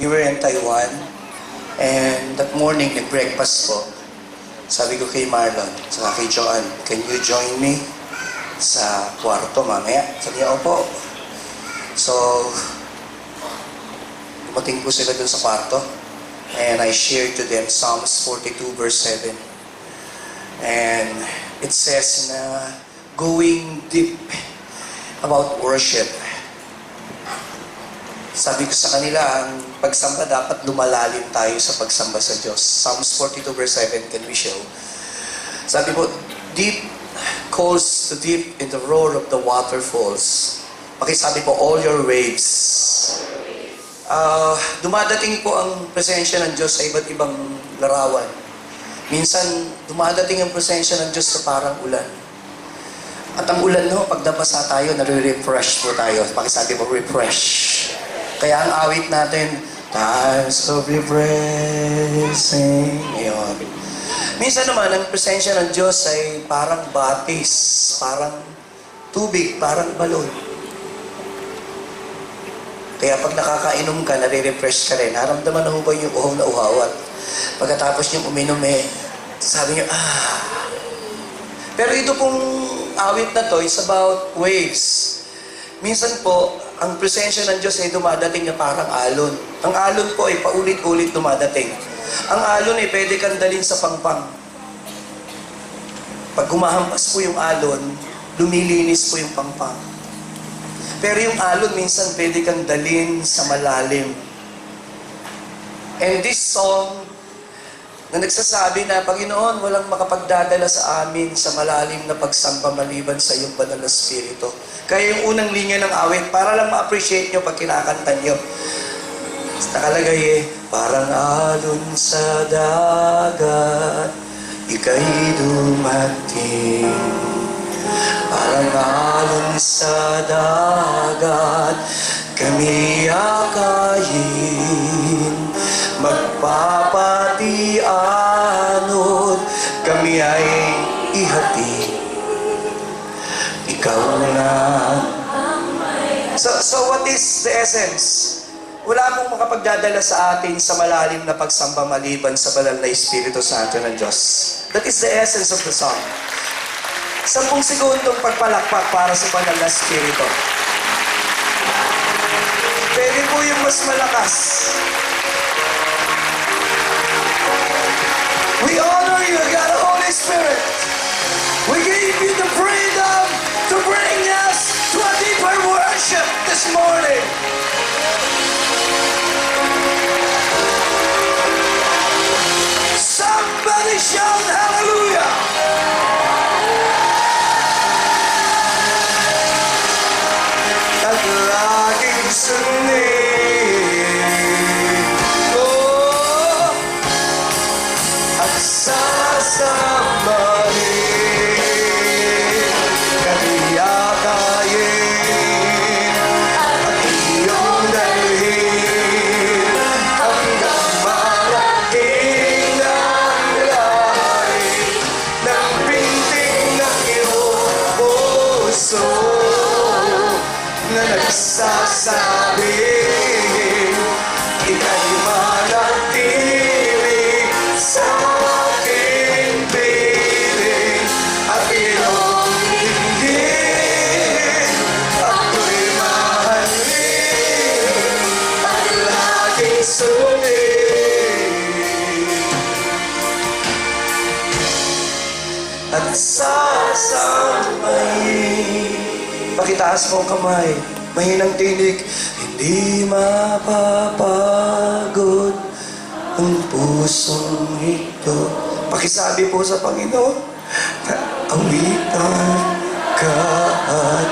we were in Taiwan. And that morning, nag-breakfast po. Sabi ko kay Marlon, saka kay Joanne, can you join me sa kwarto mamaya? Sabi niya, opo. So, dumating po sila dun sa kwarto. And I shared to them Psalms 42 verse 7. And it says na going deep about worship. Sabi ko sa kanila, ang pagsamba dapat lumalalim tayo sa pagsamba sa Diyos. Psalms 42 verse 7, can we show? Sabi po, deep calls to deep in the roar of the waterfalls. Pakisabi po, all your waves. Ah, dumadating po ang presensya ng Diyos sa iba't ibang larawan. Minsan, dumadating ang presensya ng Diyos sa parang ulan. At ang ulan no, pag nabasa tayo, nare-refresh po tayo. Pakisabi po, refresh. Kaya ang awit natin, Times of refreshing. Ayun. Minsan naman, ang presensya ng Diyos ay parang batis, parang tubig, parang balon. Kaya pag nakakainom ka, nare-refresh ka rin. Naramdaman na ba yung uhaw na uhaw at pagkatapos niyong uminom eh, sabi niyo, ah. Pero ito pong awit na to is about waves. Minsan po, ang presensya ng Diyos ay dumadating na parang alon. Ang alon po ay paulit-ulit dumadating. Ang alon ay pwede kang dalhin sa pangpang. Pag gumahampas po yung alon, lumilinis po yung pangpang. Pero yung alon, minsan pwede kang dalhin sa malalim. And this song, na nagsasabi na, Panginoon, walang makapagdadala sa amin sa malalim na pagsamba maliban sa iyong banal na spirito. Kaya yung unang linya ng awit, para lang ma-appreciate nyo pag kinakanta nyo. Nakalagay eh, parang alon sa dagat, ika'y dumating. Parang alon sa dagat, kami akayin. Magpapatianod, kami ay So, so what is the essence? Wala mong makapagdadala sa atin sa malalim na pagsamba maliban sa banal na Espiritu Santo ng Diyos. That is the essence of the song. Sampung segundong pagpalakpak para sa banal na Espiritu. Pwede po yung mas malakas. Morning. At sasamayin Pakitaas mo ang kamay, mahinang tinig, hindi mapapagod ang pusong ito. Pakisabi po sa Panginoon na awitan ka at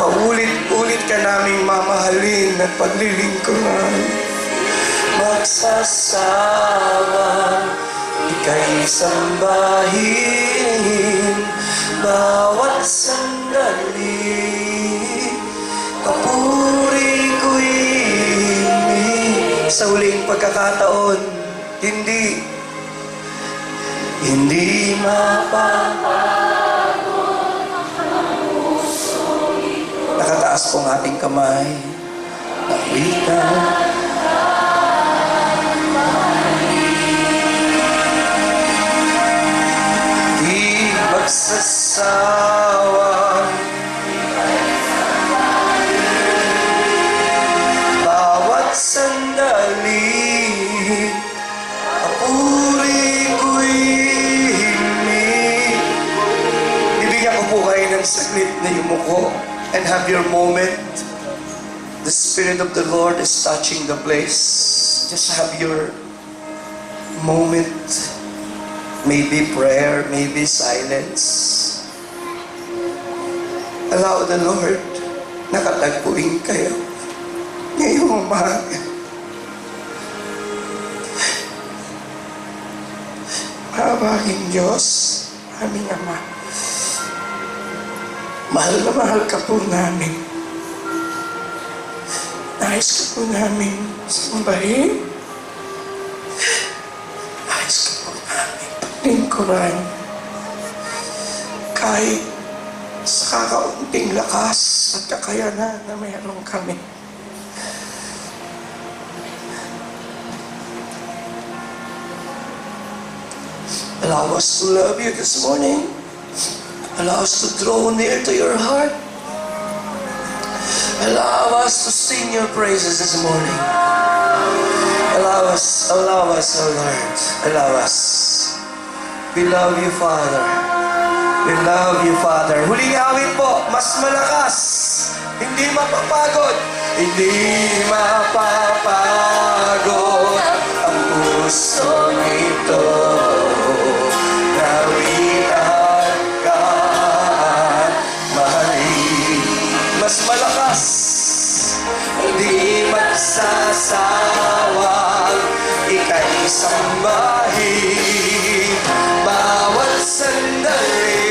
paulit-ulit ka naming mamahalin at paglilingkuran. Magsasama, ika'y sambahin, bawat sandali. Sa huling pagkakataon, hindi, hindi mapapagod Nakataas po ang ating kamay. Nawitan and have your moment. The Spirit of the Lord is touching the place. Just have your moment. Maybe prayer, maybe silence. Allow the Lord nakatagpuin kayo ngayong umaga. Mahabaging Diyos, aming Ama. Mahal na mahal ka po namin. Nais ka po namin sambahin. Nais ka po namin paglingkuran. Kahit sa kakaunting lakas at kakayanan na mayroon kami. Allow us to love you this morning. Allow us to draw near to your heart. Allow us to sing your praises this morning. Allow us, allow us, oh Lord. Allow us. We love you, Father. We love you, Father. Huling awit po, mas malakas. Hindi mapapagod. Hindi mapapagod sambahin. Bawat sandali,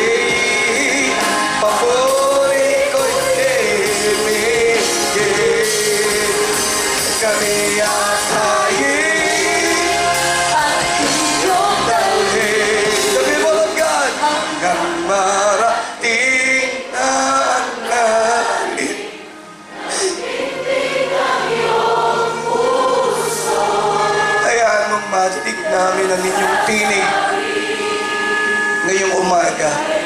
namin ang inyong tinig ngayong umaga.